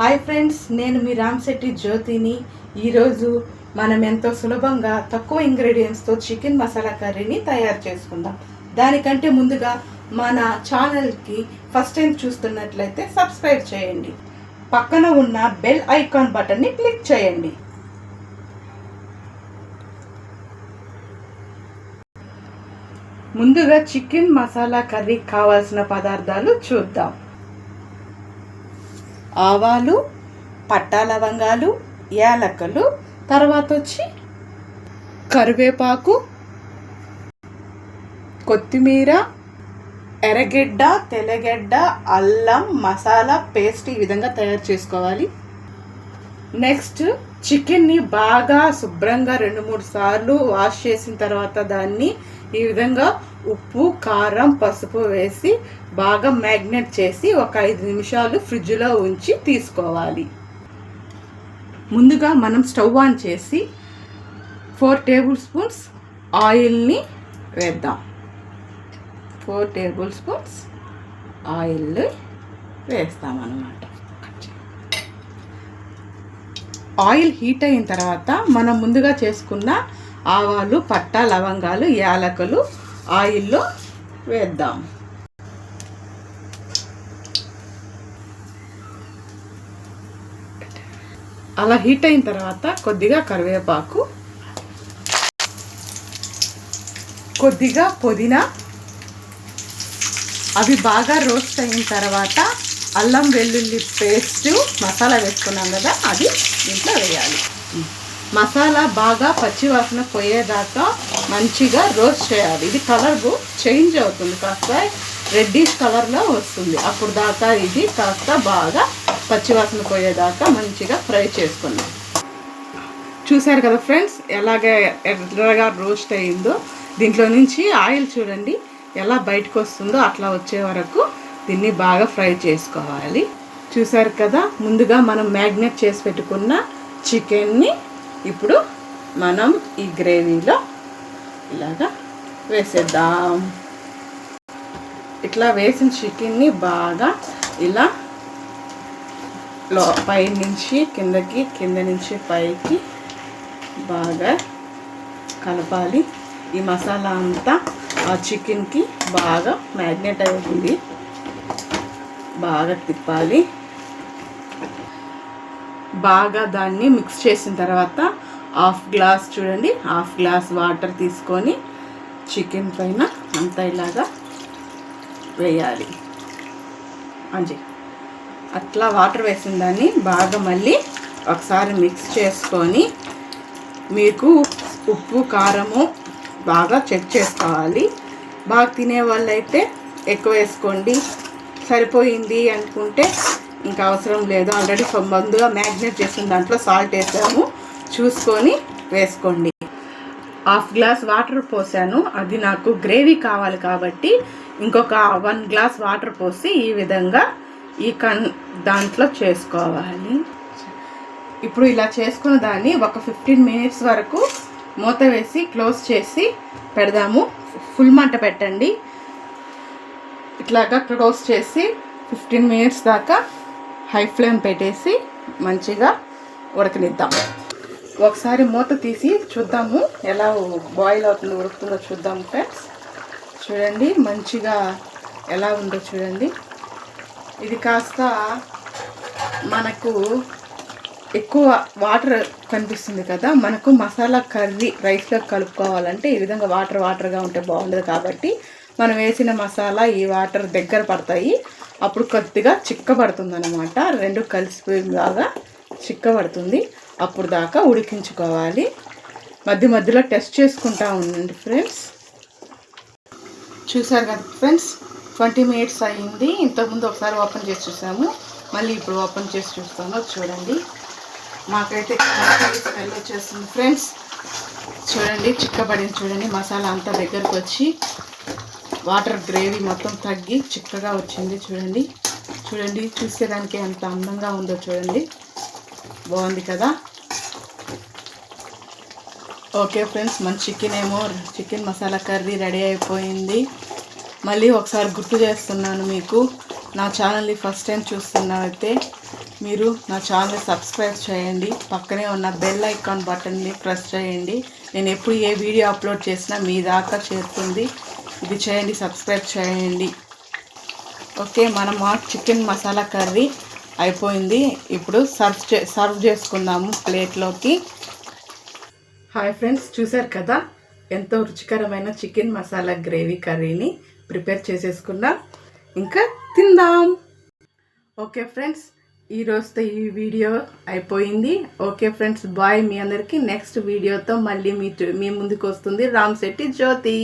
Hi friends నేను మీ రామ్శెట్టి జ్యోతిని. ఈరోజు మనం ఎంతో సులభంగా తక్కువ ఇంగ్రీడియంట్స్తో చికెన్ మసాలా కర్రీని తయారు చేసుకుందాం. దానికంటే ముందుగా మన ఛానల్కి ఫస్ట్ టైం చూస్తున్నట్లయితే సబ్స్క్రైబ్ చేయండి. పక్కన ఉన్న బెల్ ఐకాన్ బటన్ని క్లిక్ చేయండి. ముందుగా చికెన్ మసాలా కర్రీ కావాల్సిన పదార్థాలు చూద్దాం. ఆవాలు పట్టా లవంగాలు యాలక్కలు తర్వాత వచ్చి కరివేపాకు కొత్తిమీర ఎర్రగడ్డ తెల్లగడ్డ అల్లం మసాలా పేస్ట్ ఈ విధంగా తయారు చేసుకోవాలి. నెక్స్ట్ చికెన్ని బాగా శుభ్రంగా రెండు మూడు సార్లు వాష్ చేసిన తర్వాత దాన్ని ఈ విధంగా ఉప్పు కారం పసుపు వేసి బాగా మ్యాగ్నెట్ చేసి ఒక ఐదు నిమిషాలు ఫ్రిడ్జ్లో ఉంచి తీసుకోవాలి. ముందుగా మనం స్టవ్ ఆన్ చేసి ఫోర్ టేబుల్ స్పూన్స్ ఆయిల్ని వేద్దాం. ఫోర్ టేబుల్ స్పూన్స్ ఆయిల్ వేస్తామన్నమాట. ఆయిల్ హీట్ అయిన తర్వాత మనం ముందుగా చేసుకున్న ఆవాలు పట్ట లవంగాలు యాలకులు ఆయిల్లో వేద్దాం. అలా హీట్ అయిన తర్వాత కొద్దిగా కరివేపాకు కొద్దిగా పుదీనా. అవి బాగా రోస్ట్ అయిన తర్వాత అల్లం వెల్లుల్లి పేస్ట్ మసాలా వేసుకున్నాం కదా అది దీంట్లో వేయాలి. మసాలా బాగా పచ్చివాసన పోయేదాకా మంచిగా రోస్ట్ చేయాలి. ఇది కలర్ చేంజ్ అవుతుంది కాస్త రెడ్డిష్ కలర్లో వస్తుంది. అప్పుడు దాకా ఇది కాస్త బాగా పచ్చివాసన పోయేదాకా మంచిగా ఫ్రై చేసుకున్నాం చూసారు కదా ఫ్రెండ్స్ ఎలాగ ఎర్రగా రోస్ట్ అయిందో. దీంట్లో నుంచి ఆయిల్ చూడండి ఎలా బయటకు వస్తుందో అట్లా వచ్చే వరకు దీన్ని బాగా ఫ్రై చేసుకోవాలి. చూసారు కదా? ముందుగా మనం మ్యాగ్నెట్ చేసి పెట్టుకున్న చికెన్ని ఇప్పుడు మనం ఈ గ్రేవీలో ఇలాగా వేసేద్దాం. ఇట్లా వేసిన చికెన్ని బాగా ఇలా లో పై నుంచి కిందకి కింద నుంచి పైకి బాగా కలపాలి. ఈ మసాలా అంతా ఆ చికెన్కి బాగా మ్యాగ్నెట్ అవుతుంది. బాగా తిప్పాలి. బాగా దాన్ని మిక్స్ చేసిన తర్వాత హాఫ్ గ్లాస్ చూడండి హాఫ్ గ్లాస్ వాటర్ తీసుకొని చికెన్ పైన అంతా ఇలాగా వేయాలి. అంజీ అట్లా వాటర్ వేసిన దాన్ని బాగా మళ్ళీ ఒకసారి మిక్స్ చేసుకొని మీకు ఉప్పు కారము బాగా చెక్ చేసుకోవాలి. బాగా తినే వాళ్ళైతే ఎక్కువ వేసుకోండి. సరిపోయింది అనుకుంటే ఇంకా అవసరం లేదు. ఆల్రెడీ ముందుగా మ్యాగ్నేట్ చేసిన దాంట్లో సాల్ట్ వేసాము. చూసుకొని వేసుకోండి. హాఫ్ గ్లాస్ వాటర్ పోసాను. అది నాకు గ్రేవీ కావాలి కాబట్టి ఇంకొక వన్ గ్లాస్ వాటర్ పోసి ఈ విధంగా ఈ కన్ దాంట్లో చేసుకోవాలి. ఇప్పుడు ఇలా చేసుకున్న దాన్ని ఒక ఫిఫ్టీన్ మినిట్స్ వరకు మూత వేసి క్లోజ్ చేసి పెడదాము. ఫుల్ మంట పెట్టండి. ఇట్లాగా క్లోజ్ చేసి ఫిఫ్టీన్ మినిట్స్ దాకా హై ఫ్లేమ్ పెట్టేసి మంచిగా ఉడకనిద్దాం. ఒకసారి మూత తీసి చూద్దాము ఎలా బాయిల్ అవుతుందో ఉడుకుతుందో చూద్దాం ఫ్రెండ్స్. చూడండి మంచిగా ఎలా ఉందో చూడండి. ఇది కాస్త మనకు ఎక్కువ వాటర్ కనిపిస్తుంది కదా మనకు మసాలా కర్రీ రైస్లో కలుపుకోవాలంటే ఈ విధంగా వాటర్ వాటర్గా ఉంటే బాగుండదు కాబట్టి మనం వేసిన మసాలా ఈ వాటర్ దగ్గర పడతాయి. అప్పుడు కొద్దిగా చిక్కబడుతుంది అనమాట రెండు కలిసిపోయేలాగా చిక్కబడుతుంది. అప్పుడు దాకా ఉడికించుకోవాలి. మధ్య మధ్యలో టెస్ట్ చేసుకుంటా ఉండండి ఫ్రెండ్స్. చూసారు కదా ఫ్రెండ్స్ ట్వంటీ మినిట్స్ అయ్యింది. ఇంతకుముందు ఒకసారి ఓపెన్ చేసి చూసాము. మళ్ళీ ఇప్పుడు ఓపెన్ చేసి చూస్తాను. చూడండి. మాకైతే స్మెల్ వచ్చేస్తుంది ఫ్రెండ్స్. చూడండి చిక్కబడింది. చూడండి మసాలా అంతా దగ్గరకు వచ్చి వాటర్ గ్రేవీ మొత్తం తగ్గి చిక్కగా వచ్చింది చూడండి. చూడండి చూసేదానికి ఎంత అందంగా ఉందో చూడండి. బాగుంది కదా? ఓకే ఫ్రెండ్స్ మన చికెన్ ఏమో చికెన్ మసాలా కర్రీ రెడీ అయిపోయింది. మళ్ళీ ఒకసారి గుర్తు చేస్తున్నాను మీకు నా ఛానల్ని ఫస్ట్ టైం చూస్తున్నారైతే మీరు నా ఛానల్ సబ్స్క్రైబ్ చేయండి. పక్కనే ఉన్న బెల్ ఐకాన్ బటన్ని ప్రెస్ చేయండి. నేను ఎప్పుడు ఏ వీడియో అప్లోడ్ చేసినా మీ దాకా చేరుతుంది. ఇది చేయండి సబ్స్క్రైబ్ చేయండి. ఓకే మన మా చికెన్ మసాలా కర్రీ అయిపోయింది. ఇప్పుడు సర్వ్ చే సర్వ్ చేసుకుందాము ప్లేట్లోకి. హాయ్ ఫ్రెండ్స్ చూసారు కదా? ఎంతో రుచికరమైన చికెన్ మసాలా గ్రేవీ కర్రీని ప్రిపేర్ చేసేసుకుందాం ఇంకా తిందాం. ఓకే ఫ్రెండ్స్ ఈరోజుతో ఈ వీడియో అయిపోయింది. ఓకే ఫ్రెండ్స్ బాయ్ మీ అందరికీ. నెక్స్ట్ వీడియోతో మళ్ళీ మీ మీ ముందుకు వస్తుంది రామ్ శెట్టి జ్యోతి.